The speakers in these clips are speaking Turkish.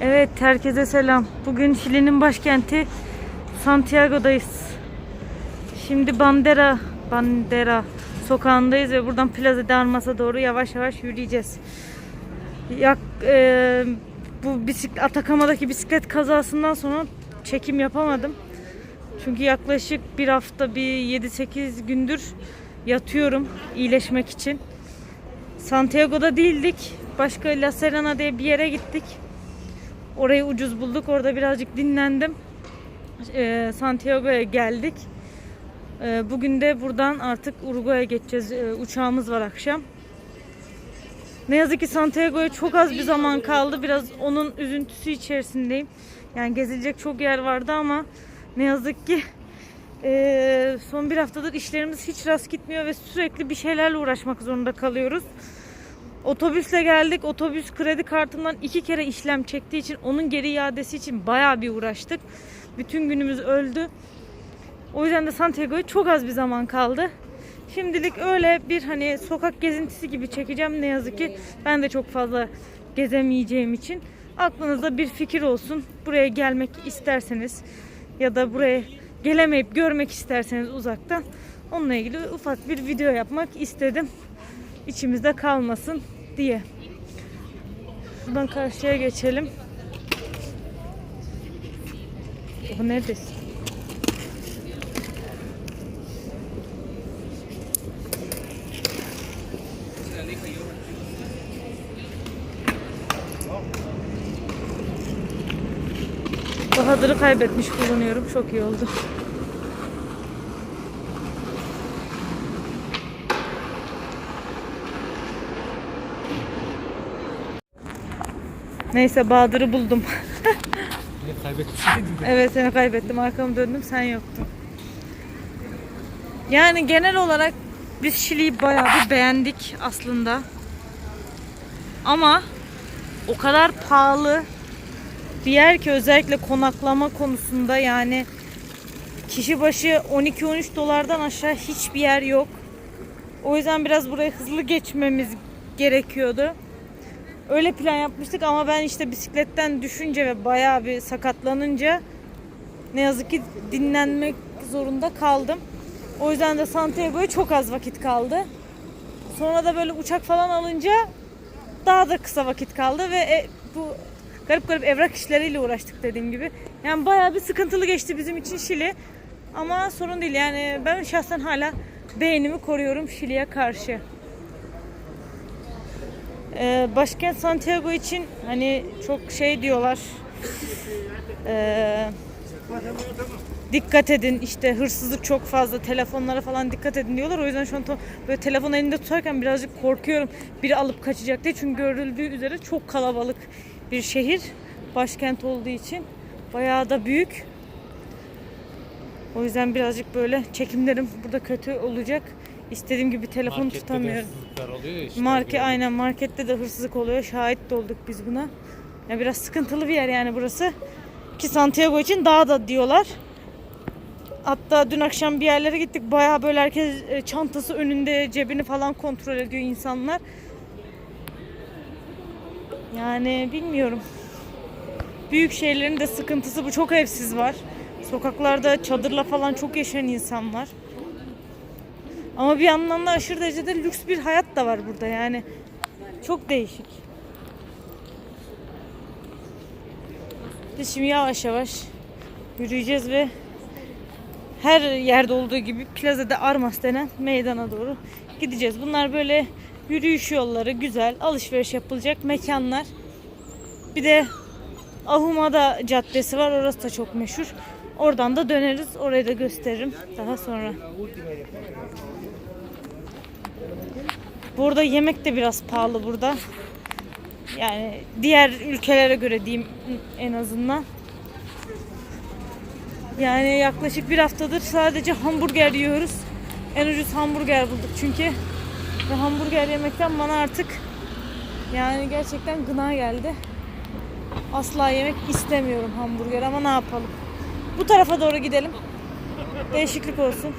Evet, herkese selam. Bugün Şili'nin başkenti Santiago'dayız. Şimdi Bandera, Bandera sokağındayız ve buradan Plaza de Armas'a doğru yavaş yavaş yürüyeceğiz. Yak, e, bu bisiklet, Atakama'daki bisiklet kazasından sonra çekim yapamadım. Çünkü yaklaşık bir hafta, bir 7-8 gündür yatıyorum iyileşmek için. Santiago'da değildik. Başka La Serena diye bir yere gittik. Orayı ucuz bulduk. Orada birazcık dinlendim. Ee, Santiago'ya geldik. Ee, bugün de buradan artık Uruguay'a geçeceğiz. Ee, uçağımız var akşam. Ne yazık ki Santiago'ya çok az bir zaman kaldı. Biraz onun üzüntüsü içerisindeyim. Yani gezilecek çok yer vardı ama ne yazık ki son bir haftadır işlerimiz hiç rast gitmiyor ve sürekli bir şeylerle uğraşmak zorunda kalıyoruz. Otobüsle geldik. Otobüs kredi kartımdan iki kere işlem çektiği için onun geri iadesi için bayağı bir uğraştık. Bütün günümüz öldü. O yüzden de Santiago'ya çok az bir zaman kaldı. Şimdilik öyle bir hani sokak gezintisi gibi çekeceğim. Ne yazık ki ben de çok fazla gezemeyeceğim için. Aklınızda bir fikir olsun. Buraya gelmek isterseniz ya da buraya gelemeyip görmek isterseniz uzaktan onunla ilgili ufak bir video yapmak istedim. İçimizde kalmasın diye. Buradan karşıya geçelim. Bu neredesin? Bahadır'ı kaybetmiş bulunuyorum. Çok iyi oldu. Neyse Bahadır'ı buldum. Evet seni kaybettim. Arkamı döndüm sen yoktun. Yani genel olarak biz Şili'yi bayağı bir beğendik aslında. Ama o kadar pahalı bir yer ki özellikle konaklama konusunda yani kişi başı 12-13 dolardan aşağı hiçbir yer yok. O yüzden biraz buraya hızlı geçmemiz gerekiyordu. Öyle plan yapmıştık ama ben işte bisikletten düşünce ve bayağı bir sakatlanınca ne yazık ki dinlenmek zorunda kaldım. O yüzden de Santiago'ya çok az vakit kaldı. Sonra da böyle uçak falan alınca daha da kısa vakit kaldı ve e, bu garip garip evrak işleriyle uğraştık dediğim gibi. Yani bayağı bir sıkıntılı geçti bizim için Şili. Ama sorun değil yani ben şahsen hala beğenimi koruyorum Şili'ye karşı. Ee, başkent Santiago için hani çok şey diyorlar. Ee, dikkat edin işte hırsızlık çok fazla telefonlara falan dikkat edin diyorlar. O yüzden şu an böyle telefon elinde tutarken birazcık korkuyorum biri alıp kaçacak diye. Çünkü görüldüğü üzere çok kalabalık bir şehir. Başkent olduğu için bayağı da büyük. O yüzden birazcık böyle çekimlerim burada kötü olacak. İstediğim gibi telefon Markette tutamıyorum. hırsızlıklar oluyor işte. Marke aynen markette de hırsızlık oluyor. Şahit de olduk biz buna. Ya biraz sıkıntılı bir yer yani burası. Ki Santiago için daha da diyorlar. Hatta dün akşam bir yerlere gittik. Bayağı böyle herkes e, çantası önünde cebini falan kontrol ediyor insanlar. Yani bilmiyorum. Büyük şehirlerin de sıkıntısı bu. Çok evsiz var. Sokaklarda çadırla falan çok yaşayan insan var. Ama bir yandan da aşırı derecede lüks bir hayat da var burada yani. Çok değişik. Biz şimdi yavaş yavaş yürüyeceğiz ve her yerde olduğu gibi Plaza de Armas denen meydana doğru gideceğiz. Bunlar böyle yürüyüş yolları, güzel, alışveriş yapılacak mekanlar. Bir de Ahumada Caddesi var. Orası da çok meşhur. Oradan da döneriz. Orayı da gösteririm daha sonra. Burada yemek de biraz pahalı burada. Yani diğer ülkelere göre diyeyim en azından. Yani yaklaşık bir haftadır sadece hamburger yiyoruz. En ucuz hamburger bulduk çünkü. Ve hamburger yemekten bana artık yani gerçekten gına geldi. Asla yemek istemiyorum hamburger ama ne yapalım. Bu tarafa doğru gidelim. Değişiklik olsun.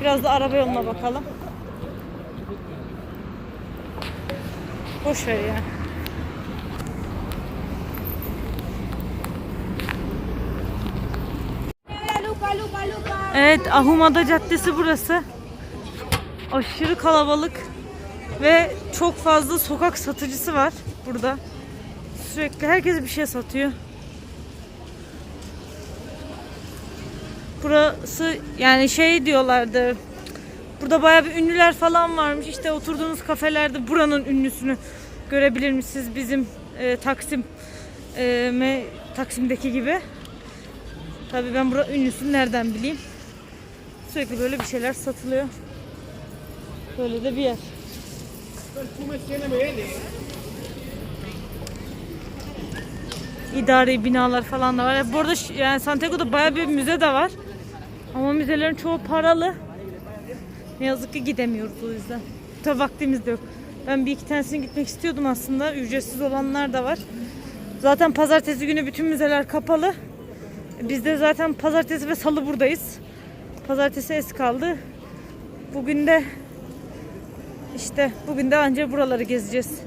Biraz da araba yoluna bakalım. Boş ver ya. Evet Ahumada Caddesi burası. Aşırı kalabalık ve çok fazla sokak satıcısı var burada. Sürekli herkes bir şey satıyor. Burası yani şey diyorlardı Burada bayağı bir ünlüler falan varmış. İşte oturduğunuz kafelerde buranın ünlüsünü görebilir misiniz? Bizim e, Taksim e, me- Taksim'deki gibi. Tabii ben bura ünlüsünü nereden bileyim? Sürekli böyle bir şeyler satılıyor. Böyle de bir yer. İdari binalar falan da var. Bu arada yani Santiago'da bayağı bir müze de var. Ama müzelerin çoğu paralı. Ne yazık ki gidemiyoruz o yüzden. Tabii vaktimiz de yok. Ben bir iki tanesine gitmek istiyordum aslında. Ücretsiz olanlar da var. Zaten pazartesi günü bütün müzeler kapalı. Biz de zaten pazartesi ve salı buradayız. Pazartesi es kaldı. Bugün de işte bugün de anca buraları gezeceğiz.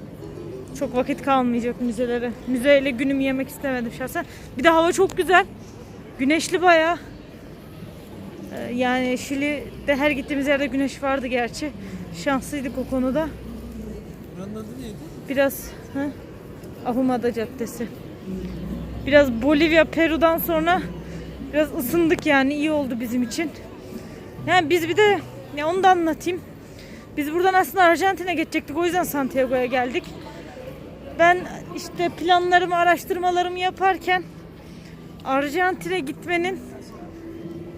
Çok vakit kalmayacak müzelere. Müzeyle günümü yemek istemedim şahsen. Bir de hava çok güzel. Güneşli bayağı. Ee, Yani Şili'de her gittiğimiz yerde güneş vardı gerçi. Şanslıydık o konuda. Buranın adı neydi? Biraz? Ahumada Caddesi. Biraz Bolivya, Peru'dan sonra biraz ısındık yani iyi oldu bizim için. Yani biz bir de ya onu da anlatayım. Biz buradan aslında Arjantin'e geçecektik. O yüzden Santiago'ya geldik. Ben işte planlarımı, araştırmalarımı yaparken Arjantin'e gitmenin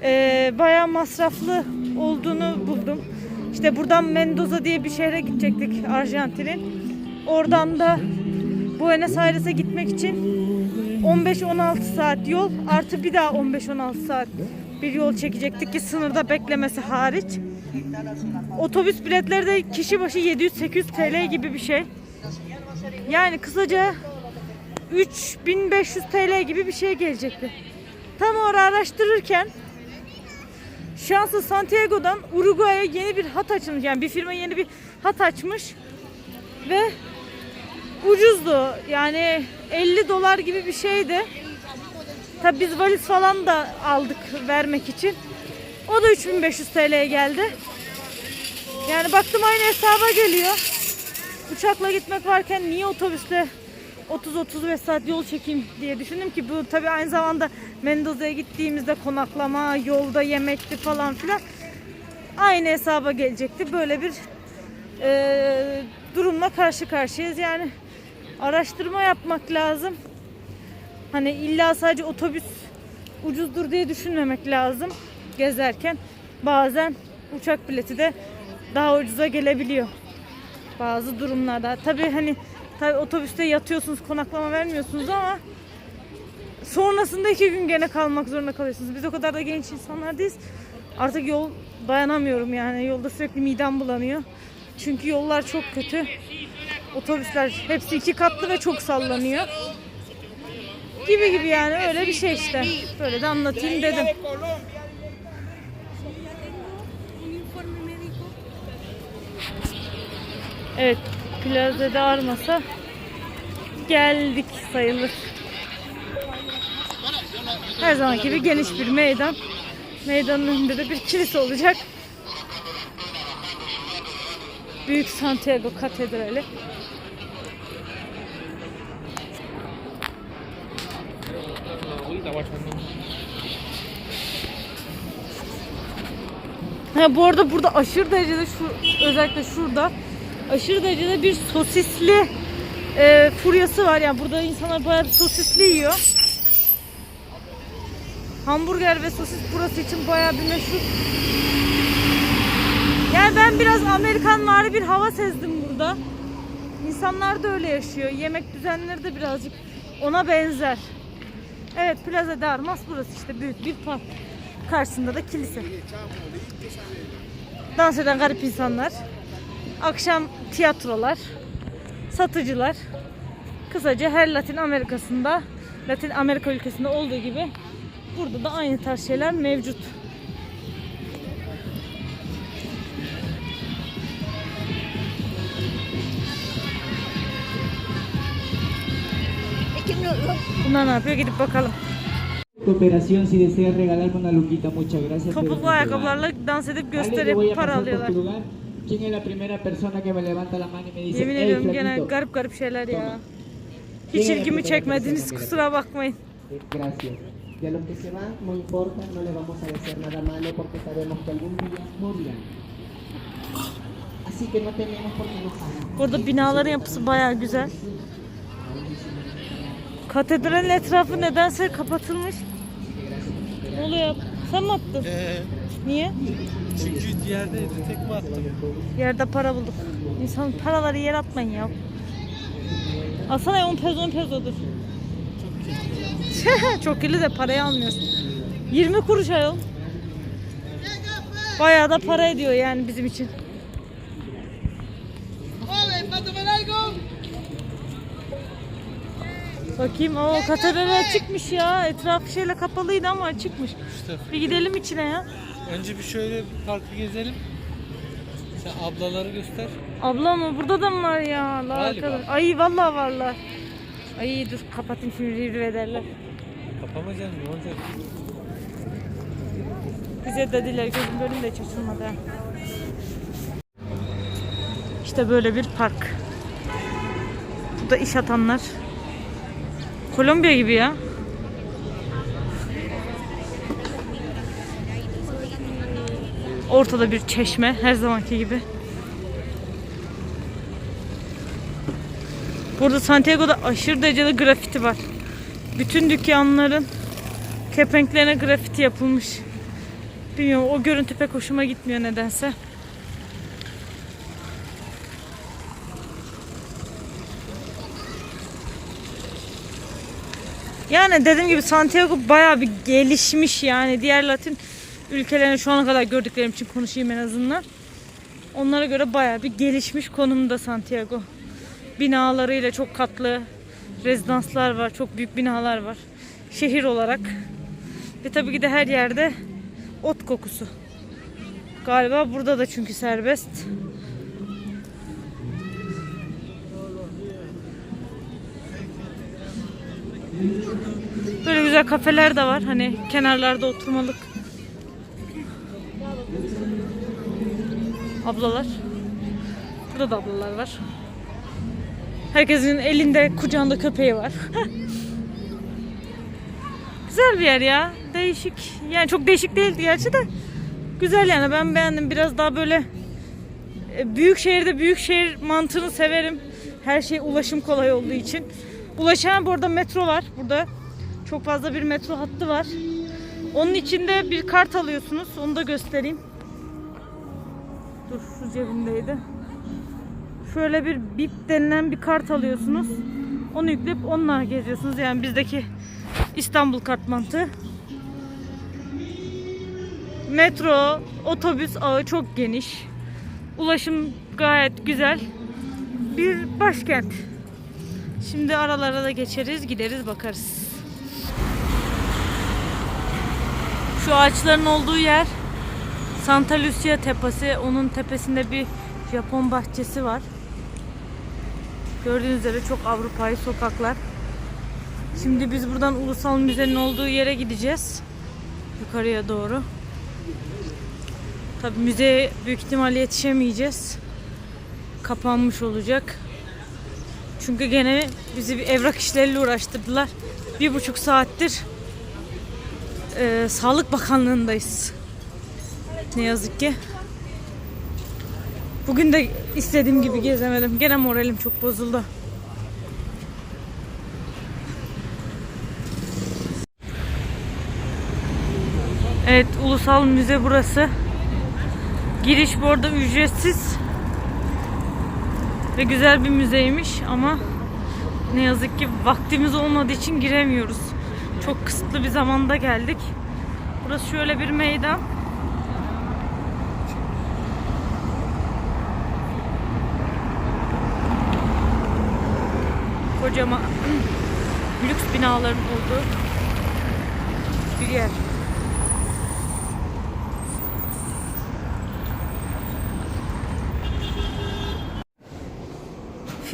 eee bayağı masraflı olduğunu buldum. İşte buradan Mendoza diye bir şehre gidecektik Arjantin'in. Oradan da Buenos Aires'e gitmek için 15-16 saat yol artı bir daha 15-16 saat bir yol çekecektik ki sınırda beklemesi hariç. Otobüs biletleri de kişi başı 700-800 TL gibi bir şey. Yani kısaca 3500 TL gibi bir şey gelecekti. Tam orada araştırırken şansı Santiago'dan Uruguay'a yeni bir hat açılmış. Yani bir firma yeni bir hat açmış ve ucuzdu. Yani 50 dolar gibi bir şeydi. Tabi biz valiz falan da aldık vermek için. O da 3500 TL'ye geldi. Yani baktım aynı hesaba geliyor. Uçakla gitmek varken niye otobüsle 30-35 saat yol çekeyim diye düşündüm ki bu tabi aynı zamanda Mendoza'ya gittiğimizde konaklama, yolda yemekti falan filan. Aynı hesaba gelecekti. Böyle bir e, durumla karşı karşıyayız. Yani araştırma yapmak lazım. Hani illa sadece otobüs ucuzdur diye düşünmemek lazım gezerken. Bazen uçak bileti de daha ucuza gelebiliyor. Bazı durumlarda. Tabii hani tabii otobüste yatıyorsunuz, konaklama vermiyorsunuz ama sonrasında iki gün gene kalmak zorunda kalıyorsunuz. Biz o kadar da genç insanlar değiliz. Artık yol dayanamıyorum yani. Yolda sürekli midem bulanıyor. Çünkü yollar çok kötü. Otobüsler hepsi iki katlı ve çok sallanıyor. Gibi gibi yani öyle bir şey işte. Böyle de anlatayım dedim. Evet, Plaza de Armas'a geldik sayılır. Her zamanki gibi geniş bir meydan. Meydanın önünde de bir kilise olacak. Büyük Santiago Katedrali. Ha, bu arada burada aşırı derecede şu özellikle şurada aşırı derecede bir sosisli e, furyası var. Yani burada insanlar bayağı bir sosisli yiyor. Hamburger ve sosis burası için bayağı bir meşhur. Yani ben biraz Amerikanvari bir hava sezdim burada. İnsanlar da öyle yaşıyor. Yemek düzenleri de birazcık ona benzer. Evet Plaza de Armas burası işte büyük bir park. Karşısında da kilise. Dans eden garip insanlar. Akşam tiyatrolar. Satıcılar. Kısaca her Latin Amerika'sında, Latin Amerika ülkesinde olduğu gibi burada da aynı tarz şeyler mevcut. Bunlar ne yapıyor? Gidip bakalım. cooperación si deseas regalarme una luquita. Muchas gracias. Topuklu ayakkabılarla dans edip gösterip para alıyorlar. ¿Quién es la primera persona que me levanta la mano y me dice, Yemin ediyorum gene flaquito"? garip garip şeyler ya. Hiç Gene ilgimi yapacak çekmediniz yapacak kusura bakmayın. Eh, Gracias. Y a los que se van, no importa, no les vamos a decir nada malo porque sabemos que algún día morirán. Así que no tenemos por qué enojarnos. Burada binaların yapısı baya güzel. Katedralin etrafı nedense kapatılmış. Ne oluyor? Sen mi attın? Ee, Niye? çünkü yerdeydi tekme attım. Yerde para bulduk. İnsan paraları yere atmayın ya. Alsana 10 peso 10 pesodur. Çok kirli de parayı almıyorsun. 20 kuruş ayol. Bayağı da para ediyor yani bizim için. Bakayım o katedral açıkmış ya. Etrafı şeyle kapalıydı ama açıkmış. İşte Bir gidelim içine ya. önce bir şöyle bir parkı gezelim. Sen ablaları göster. Abla mı? Burada da mı var ya? Allah Galiba. arkadaş. Ay vallahi varlar. Ay dur kapatayım şimdi rivriv ederler. Kapamayacaksın ne olacak? Bize dediler gözüm bölüm de hiç açılmadı. İşte böyle bir park. Bu da iş atanlar. Kolombiya gibi ya. Ortada bir çeşme her zamanki gibi. Burada Santiago'da aşırı derecede grafiti var. Bütün dükkanların kepenklerine grafiti yapılmış. Bilmiyorum o görüntü pek hoşuma gitmiyor nedense. Yani dediğim gibi Santiago bayağı bir gelişmiş yani diğer Latin ülkelerini şu ana kadar gördüklerim için konuşayım en azından. Onlara göre bayağı bir gelişmiş konumda Santiago. Binalarıyla çok katlı rezidanslar var, çok büyük binalar var. Şehir olarak. Ve tabii ki de her yerde ot kokusu. Galiba burada da çünkü serbest. Böyle güzel kafeler de var. Hani kenarlarda oturmalık. Ablalar. Burada da ablalar var. Herkesin elinde kucağında köpeği var. Güzel bir yer ya. Değişik. Yani çok değişik değildi gerçi de. Güzel yani ben beğendim. Biraz daha böyle e, büyük şehirde büyük şehir mantığını severim. Her şey ulaşım kolay olduğu için. Ulaşan bu arada metro var burada. Çok fazla bir metro hattı var. Onun içinde bir kart alıyorsunuz. Onu da göstereyim. Dur şu cebimdeydi. Şöyle bir BIP denilen bir kart alıyorsunuz. Onu yükleyip onunla geziyorsunuz. Yani bizdeki İstanbul kart mantığı. Metro, otobüs ağı çok geniş. Ulaşım gayet güzel. Bir başkent. Şimdi aralara da geçeriz, gideriz bakarız. Şu ağaçların olduğu yer Santa Lucia Tepesi. Onun tepesinde bir Japon bahçesi var. Gördüğünüz üzere çok Avrupa'yı sokaklar. Şimdi biz buradan Ulusal Müze'nin olduğu yere gideceğiz. Yukarıya doğru. Tabii müzeye büyük ihtimalle yetişemeyeceğiz. Kapanmış olacak. Çünkü gene bizi bir evrak işleriyle uğraştırdılar. Bir buçuk saattir eee, Sağlık Bakanlığı'ndayız. Ne yazık ki. Bugün de istediğim gibi gezemedim. Gene moralim çok bozuldu. Evet, Ulusal Müze burası. Giriş bu arada ücretsiz. Ve güzel bir müzeymiş ama ne yazık ki vaktimiz olmadığı için giremiyoruz. Çok kısıtlı bir zamanda geldik. Burası şöyle bir meydan. Kocaman lüks binaların olduğu bir yer.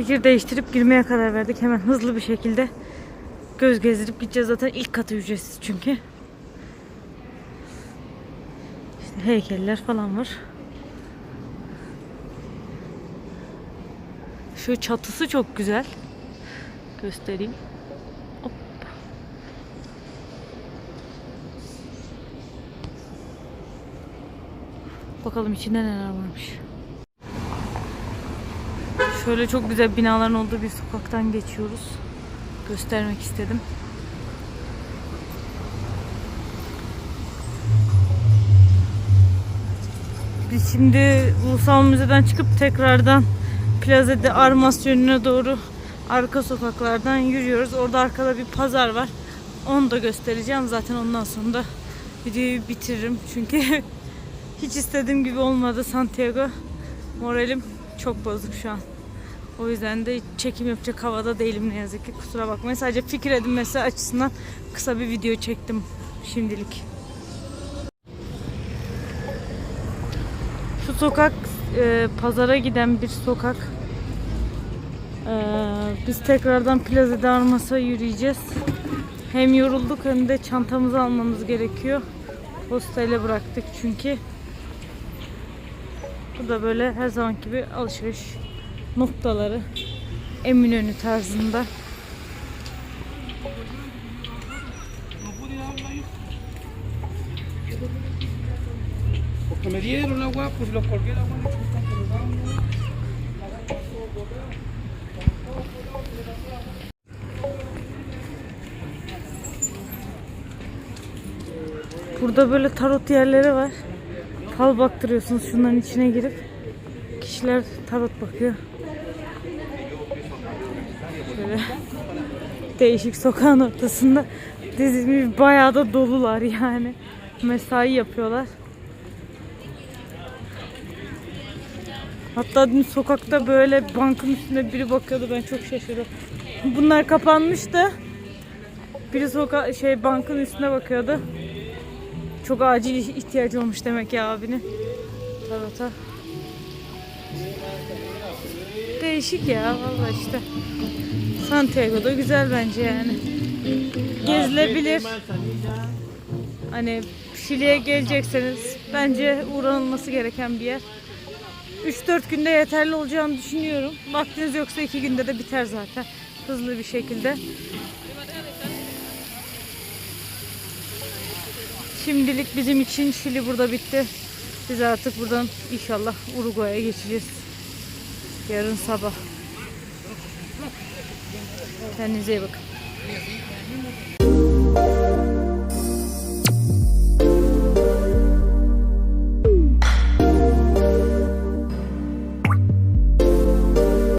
Fikir değiştirip girmeye karar verdik. Hemen hızlı bir şekilde göz gezdirip gideceğiz zaten ilk katı ücretsiz çünkü. İşte heykeller falan var. Şu çatısı çok güzel. Göstereyim. Hop. Bakalım içinde neler varmış. Şöyle çok güzel binaların olduğu bir sokaktan geçiyoruz. Göstermek istedim. Biz şimdi Ulusal Müze'den çıkıp tekrardan Plaza de Armas yönüne doğru arka sokaklardan yürüyoruz. Orada arkada bir pazar var. Onu da göstereceğim. Zaten ondan sonra da videoyu bitiririm. Çünkü hiç istediğim gibi olmadı Santiago. Moralim çok bozuk şu an. O yüzden de çekim yapacak havada değilim ne yazık ki. Kusura bakmayın. Sadece fikir edinmesi açısından kısa bir video çektim şimdilik. Şu sokak e, pazara giden bir sokak. E, biz tekrardan Plaza de yürüyeceğiz. Hem yorulduk hem de çantamızı almamız gerekiyor. Hostele bıraktık çünkü. Bu da böyle her zaman gibi alışveriş noktaları. Eminönü tarzında. Porque me dieron agua, pues lo colgué el agua en la chupa, pero vamos. Burada böyle tarot yerleri var. Fal baktırıyorsunuz şunların içine girip. Kişiler tarot bakıyor. Şöyle değişik sokağın ortasında dizilmiş bayağı da dolular yani. Mesai yapıyorlar. Hatta dün sokakta böyle bankın üstünde biri bakıyordu ben çok şaşırdım. Bunlar kapanmıştı. Biri soka şey bankın üstüne bakıyordu. Çok acil ihtiyacı olmuş demek ya abinin. Tarota. Değişik ya valla işte. Santiago'da güzel bence yani. Gezilebilir. Hani Şili'ye gelecekseniz bence uğranılması gereken bir yer. 3-4 günde yeterli olacağını düşünüyorum. Vaktiniz yoksa 2 günde de biter zaten. Hızlı bir şekilde. Şimdilik bizim için Şili burada bitti. Biz artık buradan inşallah Uruguay'a geçeceğiz. Yarın sabah. Kendinize iyi bakın.